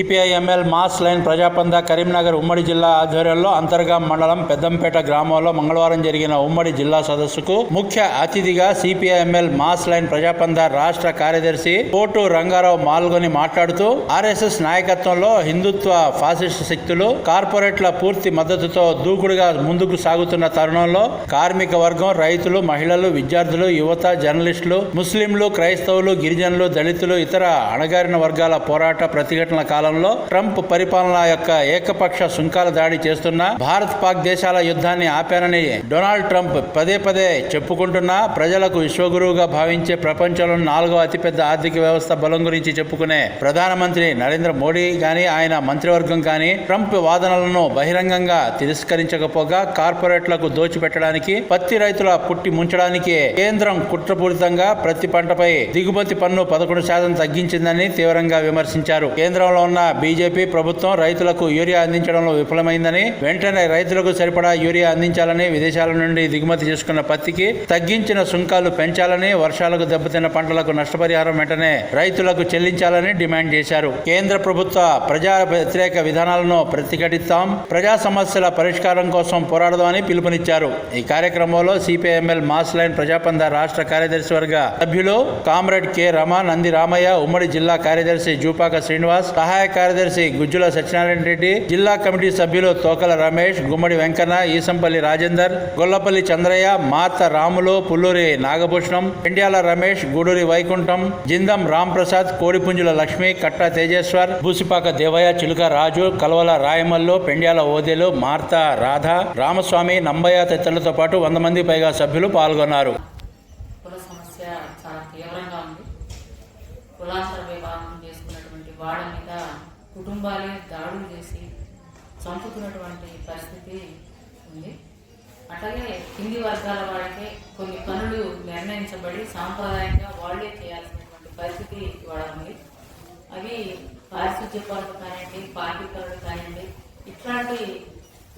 CPI ML mass line Prajapantha Karimnagar ఉమ్మడి జిల్లా ఆధ్వర్యంలో అంతర్గాం మండలం పెద్దంపేట గ్రామంలో మంగళవారం జరిగిన ఉమ్మడి జిల్లా సదస్సుకు ముఖ్య అతిథిగా సిపిఐఎంఎల్ మాస్ లైన్ ప్రజాపంద రాష్ట్ర కార్యదర్శి కోటు రంగారావు మాల్గొని మాట్లాడుతూ ఆర్ఎస్ఎస్ నాయకత్వంలో హిందుత్వ ఫాసిస్ట్ శక్తులు కార్పొరేట్ల పూర్తి మద్దతుతో దూకుడుగా ముందుకు సాగుతున్న తరుణంలో కార్మిక వర్గం రైతులు మహిళలు విద్యార్థులు యువత జర్నలిస్టులు ముస్లింలు క్రైస్తవులు గిరిజనులు దళితులు ఇతర అణగారిన వర్గాల పోరాట ప్రతిఘటనల కాలంలో ట్రంప్ పరిపాలన యొక్క ఏకపక్ష సుంకాల దాడి చేస్తున్న భారత్ పాక్ దేశాల యుద్ధాన్ని ఆపానని డొనాల్డ్ ట్రంప్ పదే పదే చెప్పుకుంటున్నా ప్రజలకు విశ్వగురువుగా భావించే ప్రపంచంలో నాలుగో అతిపెద్ద ఆర్థిక వ్యవస్థ బలం గురించి చెప్పుకునే ప్రధానమంత్రి నరేంద్ర మోడీ గాని ఆయన మంత్రివర్గం కానీ ట్రంప్ వాదనలను బహిరంగంగా తిరస్కరించకపోగా కార్పొరేట్లకు దోచిపెట్టడానికి పత్తి రైతుల పుట్టి ముంచడానికి కేంద్రం కుట్రపూరితంగా ప్రతి పంటపై దిగుమతి పన్ను పదకొండు శాతం తగ్గించిందని తీవ్రంగా విమర్శించారు. కేంద్రంలో ఉన్న బీజేపీ ప్రభుత్వం రైతులకు యూరియా అందించడంలో విఫలమైందని వెంటనే రైతులకు సరిపడా యూరియా అందించాలని విదేశాల నుండి దిగుమతి చేసుకున్న పత్తికి తగ్గించిన సుంకాలు పెంచాలని వర్షాలకు దెబ్బతిన్న పంటలకు నష్టపరిహారం వెంటనే రైతులకు చెల్లించాలని డిమాండ్ చేశారు. కేంద్ర ప్రభుత్వ ప్రజా వ్యతిరేక విధానాలను ప్రతిఘటిస్తాం ప్రజా సమస్యల పరిష్కారం కోసం పోరాడదామని పిలుపునిచ్చారు. ఈ కార్యక్రమంలో సిపిఐఎంఎల్ మాస్ లైన్ ప్రజాపంద రాష్ట్ర కార్యదర్శి వర్గ సభ్యులు కామ్రేడ్ కె రమ నంది రామయ్య ఉమ్మడి జిల్లా కార్యదర్శి జూపాక శ్రీనివాస్ సహాయ కార్యదర్శి గుజ్జుల సత్యనారాయణ రెడ్డి జిల్లా కమిటీ సభ్యులు తోకల రమేష్ గుమ్మడి వెంకన్న ఈసంపల్లి రాజేందర్ గొల్లపల్లి చంద్రయ్య మాత రాములు పుల్లూరి నాగభూషణం పెండ్యాల రమేష్ గూడూరి వైకుంఠం జిందం రాంప్రసాద్ కోడిపుంజుల లక్ష్మి కట్టా తేజేశ్వర్ భూసిపాక దేవయ్య చిలుక రాజు కలవల రాయమల్లు పెండ్యాల ఓదెలు మార్త రాధ రామస్వామి నంబయ్య తదితరులతో పాటు వంద మంది పైగా సభ్యులు పాల్గొన్నారు. కుల సమస్య చాలా తీవ్రంగా ఉంది. కులాంతర వివాహం చేసుకున్నటువంటి వాళ్ళ మీద కుటుంబాలే దాడులు చేసి చంపుతున్నటువంటి పరిస్థితి ఉంది. అట్లాగే కింది వర్గాల వాళ్ళకే కొన్ని పనులు నిర్ణయించబడి సాంప్రదాయంగా వాళ్ళే చేయాల్సినటువంటి పరిస్థితి ఇవాళ ఉంది. అవి పారిశుద్ధ్య పనులు కానివ్వండి పార్టీ పనులు కానివ్వండి ఇట్లాంటి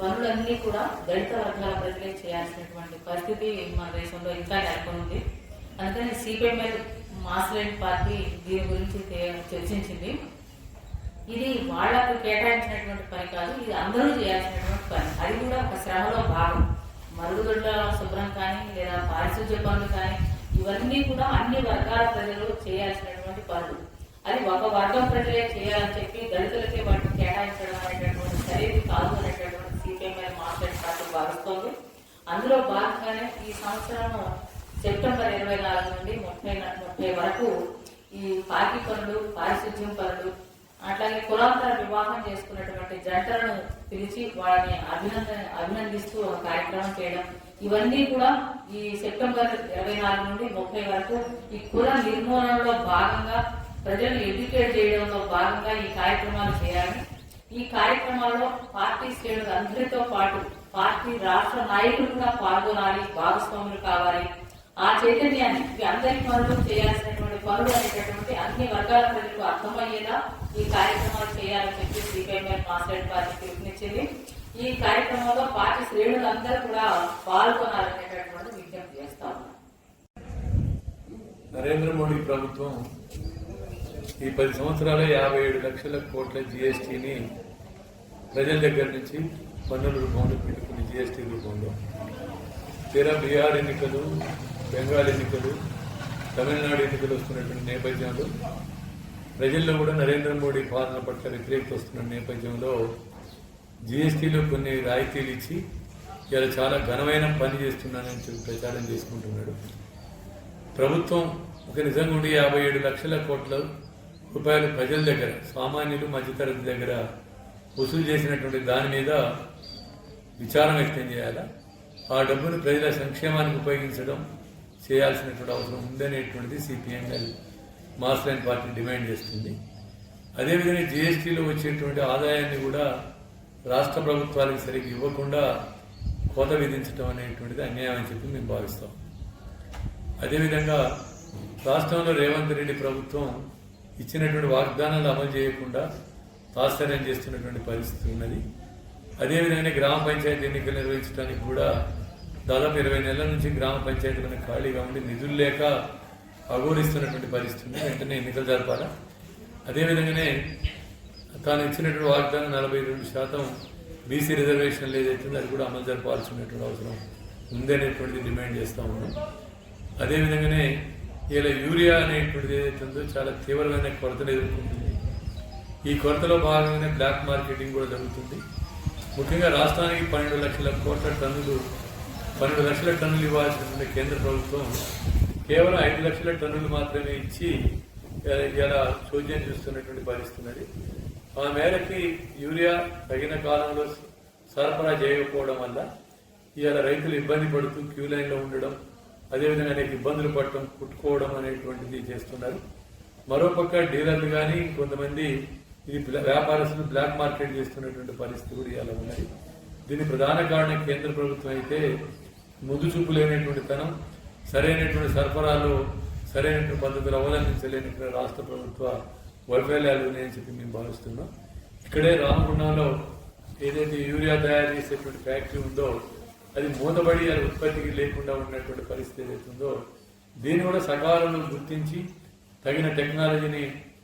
పనులన్నీ కూడా దళిత వర్గాల ప్రజలే చేయాల్సినటువంటి పరిస్థితి మన దేశంలో ఇంకా నెలకొంది. ఉంది అందుకని సిపిఎంఎల్ మాస్లైన్ పార్టీ దీని గురించి చర్చించింది. ఇది వాళ్ళకు కేటాయించినటువంటి పని కాదు ఇది అందరూ చేయాల్సినటువంటి పని. అది కూడా ఒక శ్రమలో భాగం. మరుగుదొడ్ల శుభ్రం కానీ లేదా పారిశుద్ధ్య పనులు కానీ ఇవన్నీ కూడా అన్ని వర్గాల ప్రజలు చేయాల్సినటువంటి పనులు. అది ఒక వర్గం ప్రజలే చేయాలని చెప్పి దళితులకే వాటిని కేటాయించడం అనేటటువంటి సరైనది కాదు అనేటటువంటి సిపిఎంఎల్ మాస్టర్ పార్టీ భావిస్తోంది. అందులో భాగంగానే ఈ సంవత్సరం సెప్టెంబర్ ఇరవై నాలుగు నుండి ముప్పై ముప్పై వరకు ఈ పాకి పనులు పారిశుద్ధ్యం పనులు అట్లాగే కులాంతర వివాహం చేసుకున్నటువంటి జంటలను పిలిచి వాళ్ళని అభినందన అభినందిస్తూ ఒక కార్యక్రమం చేయడం. ఇవన్నీ కూడా ఈ సెప్టెంబర్ ఇరవై నాలుగు నుండి ముప్పై వరకు ఈ కుల నిర్మూలనలో భాగంగా ప్రజలను ఎడ్యుకేట్ చేయడంలో భాగంగా ఈ కార్యక్రమాలు చేయాలి. ఈ కార్యక్రమాల్లో పార్టీ శ్రేణులు అందరితో పాటు పార్టీ రాష్ట్ర నాయకులు కూడా పాల్గొనాలి భాగస్వాములు కావాలి. ఆ చైతన్యాన్ని ఇవి అందరి పనులు చేయాల్సినటువంటి పనులు అనేటటువంటి అన్ని వర్గాల ప్రజలకు అర్థమయ్యేలా ఈ కార్యక్రమాలు చేయాలని చెప్పి సిపిఎంఎల్ మాస్టర్ పార్టీ పిలుపునిచ్చింది. ఈ కార్యక్రమంలో పార్టీ శ్రేణులందరూ కూడా పాల్గొనాలనేటటువంటి విజ్ఞప్తి చేస్తా నరేంద్ర మోడీ ప్రభుత్వం ఈ పది సంవత్సరాలు యాభై ఏడు లక్షల కోట్ల జిఎస్టీని ప్రజల దగ్గర నుంచి పన్నుల రూపంలో పెట్టుకుని జిఎస్టీ రూపంలో తీరా బీఆర్ ఎన్నికలు బెంగాల్ ఎన్నికలు తమిళనాడు ఎన్నికలు వస్తున్నటువంటి నేపథ్యంలో ప్రజల్లో కూడా నరేంద్ర మోడీ పాలన పట్ల వ్యతిరేకత వస్తున్న నేపథ్యంలో జిఎస్టీలో కొన్ని రాయితీలు ఇచ్చి ఇలా చాలా ఘనమైన పని చేస్తున్నానని చెప్పి ప్రచారం చేసుకుంటున్నాడు. ప్రభుత్వం ఒక నిజంగా ఉండి యాభై ఏడు లక్షల కోట్ల రూపాయలు ప్రజల దగ్గర సామాన్యులు మధ్యతరగతి దగ్గర వసూలు చేసినటువంటి దాని మీద విచారం వ్యక్తం చేయాలా? ఆ డబ్బును ప్రజల సంక్షేమానికి ఉపయోగించడం చేయాల్సినటువంటి అవసరం ఉందనేటువంటిది CPML mass line party demand చేస్తుంది. అదేవిధంగా జిఎస్టీలో వచ్చేటువంటి ఆదాయాన్ని కూడా రాష్ట్ర ప్రభుత్వాలకు సరిగ్గా ఇవ్వకుండా కోత విధించడం అనేటువంటిది అన్యాయం అని చెప్పి మేము భావిస్తాం. అదేవిధంగా రాష్ట్రంలో రేవంత్ రెడ్డి ప్రభుత్వం ఇచ్చినటువంటి వాగ్దానాలు అమలు చేయకుండా తాత్సర్యం చేస్తున్నటువంటి పరిస్థితి ఉన్నది. అదేవిధంగానే గ్రామ పంచాయతీ ఎన్నికలు నిర్వహించడానికి కూడా దాదాపు ఇరవై నెలల నుంచి గ్రామ పంచాయతీలను ఖాళీగా ఉండి నిధులు లేక అఘోరిస్తున్నటువంటి పరిస్థితి ఉంది వెంటనే ఎన్నికలు జరపాలా. అదేవిధంగానే తాను ఇచ్చినటువంటి వాగ్దానం నలభై రెండు శాతం బీసీ రిజర్వేషన్లు ఏదైతే ఉందో అది కూడా అమలు జరపాల్సినటువంటి అవసరం ఉందనేటువంటిది డిమాండ్ చేస్తూ ఉన్నాం. అదేవిధంగానే ఇలా యూరియా అనేటువంటిది ఏదైతే ఉందో చాలా తీవ్రమైన కొరతను ఎదుర్కొంటుంది. ఈ కొరతలో భాగంగానే బ్లాక్ మార్కెటింగ్ కూడా జరుగుతుంది. ముఖ్యంగా రాష్ట్రానికి పన్నెండు లక్షల కోట్ల టన్నులు పన్నెండు లక్షల టన్నులు ఇవ్వాల్సిన కేంద్ర ప్రభుత్వం కేవలం ఐదు లక్షల టన్నులు మాత్రమే ఇచ్చి ఇలా- ఇలా చోద్యం చూస్తున్నటువంటి ఆ మేరకి యూరియా తగిన కాలంలో సరఫరా చేయకపోవడం వల్ల ఇవాళ రైతులు ఇబ్బంది పడుతూ క్యూ లైన్లో ఉండడం అదేవిధంగా అనేక ఇబ్బందులు పడటం కుట్టుకోవడం అనేటువంటిది చేస్తున్నారు. మరోపక్క డీలర్లు కానీ కొంతమంది ఇది వ్యాపారస్తులు బ్లాక్ మార్కెట్ చేస్తున్నటువంటి పరిస్థితి కూడా ఇలా ఉన్నది. దీని ప్రధాన కారణం కేంద్ర ప్రభుత్వం అయితే ముందు చూపు లేనటువంటి తనం సరైనటువంటి సరఫరాలు సరైనటువంటి పద్ధతులు అవలంబించలేనటువంటి రాష్ట్ర ప్రభుత్వ వైఫల్యాలు ఉన్నాయని చెప్పి మేము భావిస్తున్నాం. ఇక్కడే రామగుండంలో ఏదైతే యూరియా తయారు చేసేటువంటి ఫ్యాక్టరీ ఉందో అది మూతబడి అది ఉత్పత్తికి లేకుండా ఉన్నటువంటి పరిస్థితి ఏదైతుందో దీన్ని కూడా సకాలంలో గుర్తించి తగిన టెక్నాలజీని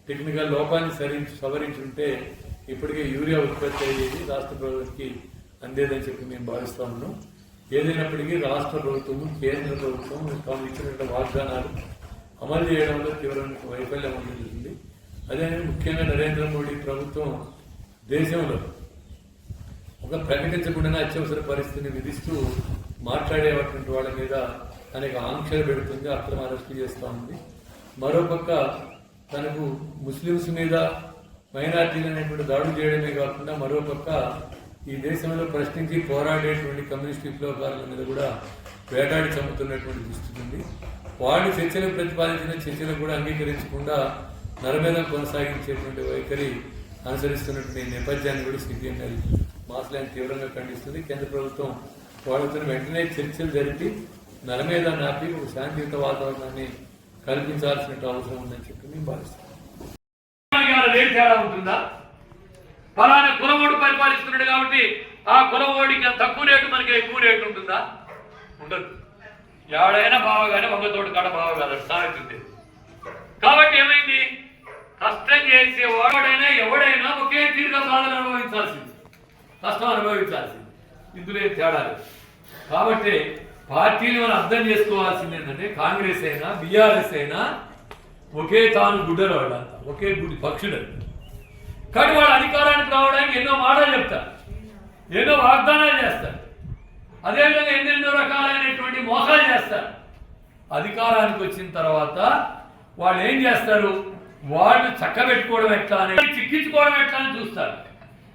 టెక్నికల్ లోపాన్ని సరించి సవరించుంటే ఇప్పటికే యూరియా ఉత్పత్తి అయ్యేది రాష్ట్ర ప్రభుత్వానికి అందేదని చెప్పి మేము భావిస్తా ఉన్నాం. ఏదైనప్పటికీ రాష్ట్ర ప్రభుత్వము కేంద్ర ప్రభుత్వం తాము ఇచ్చినటువంటి వాగ్దానాలు అమలు చేయడంలో తీవ్రమైన వైఫల్యం ఉంటుంది అదే ముఖ్యంగా నరేంద్ర మోడీ ప్రభుత్వం దేశంలో ఒక ప్రకటించకుండానే అత్యవసర పరిస్థితిని విధిస్తూ మాట్లాడేటువంటి వాళ్ళ మీద అనేక ఆంక్షలు పెడుతుంది అక్రమ అరెస్టు చేస్తూ ఉంది. మరోపక్క తనకు ముస్లిమ్స్ మీద మైనార్టీలు అనేటువంటి దాడులు చేయడమే కాకుండా మరోపక్క ఈ దేశంలో ప్రశ్నించి పోరాడేటువంటి కమ్యూనిస్ట్ విప్లవకారుల మీద కూడా వేటాడి చంపుతున్నటువంటి దుస్థితి ఉంది. వాళ్ళు చర్చలు ప్రతిపాదించిన చర్చలు కూడా అంగీకరించకుండా నరమేధం కొనసాగించేటువంటి వైఖరి అనుసరిస్తున్నటువంటి నేపథ్యాన్ని కూడా సిపిఎంఎల్ మాస్లైన్ తీవ్రంగా ఖండిస్తుంది. కేంద్ర ప్రభుత్వం వాళ్ళతో వెంటనే చర్చలు జరిపి నరమేధ నాపి ఒక శాంతియుత వాతావరణాన్ని కల్పించాల్సిన అవసరం ఉందని చెప్పి మేము భావిస్తాం ఉంటుందా ఫలానా కులవోడు పరిపాలిస్తున్నాడు కాబట్టి ఆ కులమోడికి తక్కువ రేటు మనకి ఎక్కువ రేటు ఉంటుందా? ఉండదు. ఎవడైనా బావగానే వంగతోడు కాడ బావ కాదు సాగుతుంది కాబట్టి ఏమైంది? కష్టం చేసే వాడైనా ఎవడైనా ఒకే తీరుగా బాధలు అనుభవించాల్సింది. కష్టం అనుభవించాల్సింది. ఇందులో తేడా కాబట్టి పార్టీలు మనం అర్థం చేసుకోవాల్సింది ఏంటంటే కాంగ్రెస్ అయినా బీఆర్ఎస్ అయినా ఒకే తాను గుడ్డలు వాళ్ళంతా ఒకే గుడి పక్షుడు కానీ వాడు అధికారానికి రావడానికి ఎన్నో మాటలు చెప్తారు. ఎన్నో వాగ్దానాలు చేస్తారు. అదేవిధంగా ఎన్నెన్నో రకాలైనటువంటి మోసాలు చేస్తారు. అధికారానికి వచ్చిన తర్వాత వాళ్ళు ఏం చేస్తారు? వాళ్ళు చక్కబెట్టుకోవడం ఎట్లా అని చిక్కించుకోవడం ఎట్లా అని చూస్తారు.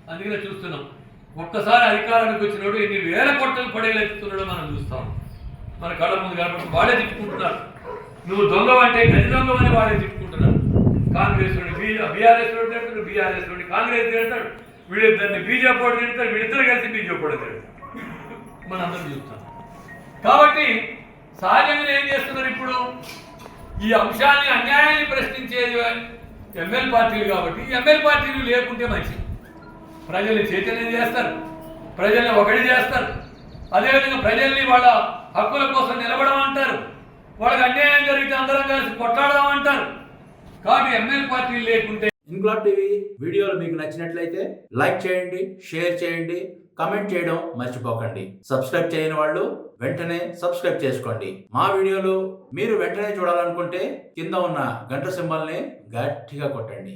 అందుకనే చూస్తున్నాం. ఒక్కసారి అధికారానికి వచ్చినప్పుడు ఎన్ని వేల కొట్టలు పడేలెత్తుతున్నాడో మనం చూస్తాం. మన కళ్ళ ముందు కాబట్టి వాళ్ళే తిట్టుకుంటున్నారు. నువ్వు దొంగ అంటే గది దొంగ అని వాళ్ళే తిట్టుకుంటున్నారు. కాంగ్రెస్ బీఆర్ఎస్ బీఆర్ఎస్ కాంగ్రెస్ తింటాడు వీళ్ళిద్దరిని బీజేపీ వాడు తింటారు వీళ్ళిద్దరు కలిసి బీజేపీ కూడా తింటారు మనం అందరం చూస్తాం. కాబట్టి సహజంగా ఏం చేస్తున్నారు ఇప్పుడు? ఈ అంశాన్ని అన్యాయాన్ని ప్రశ్నించేది ఎంఎల్ పార్టీలు కాబట్టి ఎంఎల్ పార్టీలు లేకుంటే మంచిది. ప్రజల్ని చైతన్యం చేస్తారు ప్రజల్ని ఒకటి చేస్తారు. అదేవిధంగా ప్రజల్ని వాళ్ళ హక్కుల కోసం నిలబడమంటారు. వాళ్ళకి అన్యాయం జరిగితే అందరం కలిసి కొట్లాడదామంటారు. కాబట్టి ఎమ్మెల్యే పార్టీలు లేకుంటే ఇంక్లాబ్ టీవీ వీడియోలు మీకు నచ్చినట్లయితే లైక్ చేయండి షేర్ చేయండి కమెంట్ చేయడం మర్చిపోకండి. సబ్స్క్రైబ్ చేయని వాళ్ళు వెంటనే సబ్స్క్రైబ్ చేసుకోండి. మా వీడియోలు మీరు వెంటనే చూడాలనుకుంటే కింద ఉన్న గంట సింబల్ని గట్టిగా కొట్టండి.